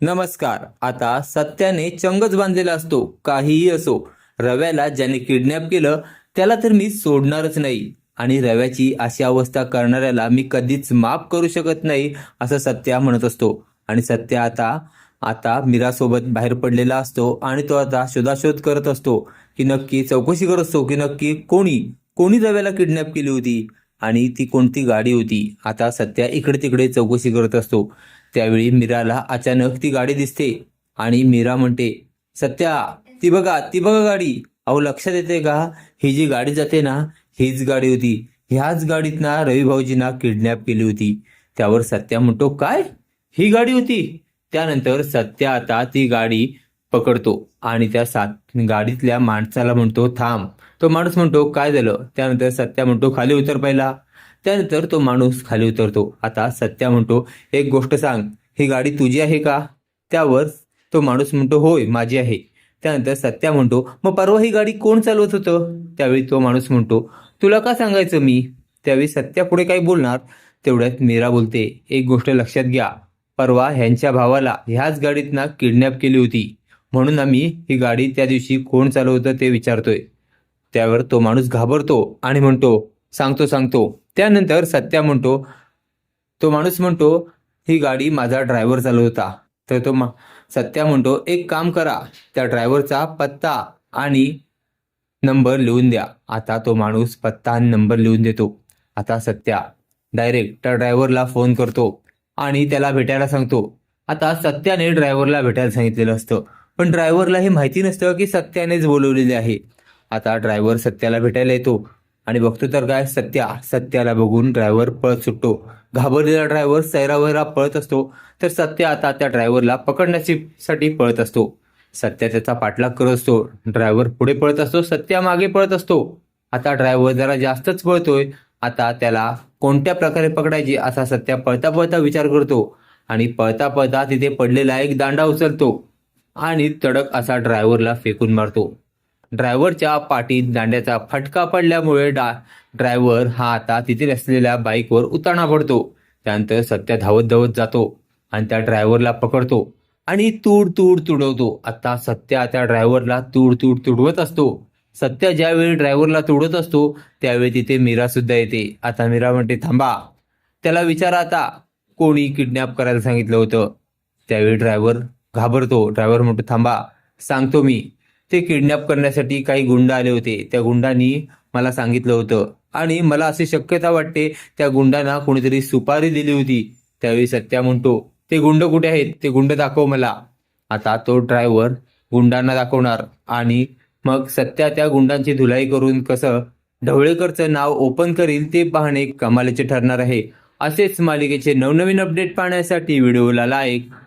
नमस्कार. आता सत्याने चंगच बांधलेला असतो काहीही असो. रव्याला ज्याने किडनॅप केलं त्याला तर मी सोडणारच नाही. आणि रव्याची अशी अवस्था करणाऱ्याला मी कधीच माफ करू शकत नाही असं सत्या म्हणत असतो. आणि सत्या आता आता मीरासोबत बाहेर पडलेला असतो आणि तो आता शोधाशोध करत असतो की नक्की चौकशी करत असतो की नक्की कोणी कोणी रव्याला किडनॅप केली होती. आणि ती कोणती गाडी होती? आता सध्या इकडे तिकडे चौकशी करत असतो. त्यावेळी मीराला अचानक ती गाडी दिसते आणि मीरा म्हणते सत्या ती बघा ती बघा गाडी. अहो लक्षात येते का? ही जी गाडी जाते ना हीच गाडी होती. ह्याच गाडीत ना रवी भाऊजींना किडनॅप केली होती. त्यावर सत्या म्हणतो काय? ही गाडी होती? त्यानंतर सत्या आता ती गाडी पकडतो आणि त्या सात गाडीतल्या माणसाला म्हणतो थांब. तो माणूस म्हणतो काय झालं? त्यानंतर सत्या म्हणतो खाली उतर पहिला. त्यानंतर तो माणूस खाली उतरतो. आता सत्या म्हणतो एक गोष्ट सांग ही गाडी तुझी आहे का? त्यावर तो माणूस म्हणतो होय माझी आहे. त्यानंतर सत्या म्हणतो मग परवा ही गाडी कोण चालवत होतं? त्यावेळी तो माणूस म्हणतो तुला का सांगायचं मी? त्यावेळी सत्या पुढे काही बोलणार? तेवढ्यात मीरा बोलते एक गोष्ट लक्षात घ्या परवा ह्यांच्या भावाला ह्याच गाडीतना किडनॅप केली होती. म्हणून आम्ही ही गाडी त्या दिवशी कोण चालवतं ते विचारतोय. त्यावर तो माणूस घाबरतो आणि म्हणतो सांगतो सांगतो. त्यानंतर सत्या म्हणतो तो माणूस म्हणतो ही गाडी माझा ड्रायव्हर चालवता. तर तो मा सत्या म्हणतो एक काम करा त्या ड्रायव्हरचा पत्ता आणि नंबर लिहून द्या. आता तो माणूस पत्ता आणि नंबर लिहून देतो. आता सत्या डायरेक्ट त्या ड्रायव्हरला फोन करतो आणि त्याला भेटायला सांगतो. आता सत्याने ड्रायव्हरला भेटायला सांगितलेलं असतं. पण ड्रायव्हरला हे माहिती नसतं की सत्यानेच बोलवलेले आहे. आता ड्रायव्हर सत्याला भेटायला येतो आणि बघतो तर काय सत्या सत्याला बघून ड्रायव्हर पळत सुटतो. घाबरलेला ड्रायव्हर सैरावैरा पळत असतो. तर सत्या आता त्या ड्रायव्हरला पकडण्याची साठी पळत असतो. सत्या त्याचा पाठलाग करत असतो. ड्रायव्हर पुढे पळत असतो. सत्या मागे पळत असतो. आता ड्रायव्हर जरा जास्तच पळतोय. आता त्याला कोणत्या प्रकारे पकडायची असा सत्या पळता पळता विचार करतो. आणि पळता पळता तिथे पडलेला एक दांडा उचलतो. आणि तडक असा ड्रायव्हरला फेकून मारतो. ड्रायव्हरच्या पाठीत दांड्याचा फटका पडल्यामुळे डा ड्रायव्हर हा आता तिथे असलेल्या बाईकवर उताणा पडतो. त्यानंतर सत्या धावत धावत जातो आणि त्या ड्रायव्हरला पकडतो आणि तूड तूड तुडवतो. आता सत्या त्या ड्रायव्हरला तूड तूड तुडवत असतो. सत्या ज्यावेळी ड्रायव्हरला तुडवत असतो त्यावेळी तिथे मीरा सुद्धा येते. आता मीरा म्हणते थांबा त्याला विचारा आता. कोणी किडनॅप करायला सांगितलं होतं. त्यावेळी ड्रायव्हर घाबरतो ड्रायव्हर म्हणतो थांबा सांगतो मी. ते किडनॅप करण्यासाठी काही गुंड आले होते. त्या गुंडांनी मला सांगितलं होतं. आणि मला अशी शक्यता वाटते त्या गुंडांना कोणीतरी सुपारी दिली होती. त्यावेळी सत्या म्हणतो ते गुंड कुठे आहेत? ते गुंड दाखव मला. आता तो ड्रायव्हर गुंडांना दाखवणार. आणि मग सत्या त्या गुंडांची धुलाई करून कसं ढवळेकरचं नाव ओपन करील ते पाहणे कमालीचे ठरणार आहे. असेच मालिकेचे नवनवीन अपडेट पाहण्यासाठी व्हिडिओला लाईक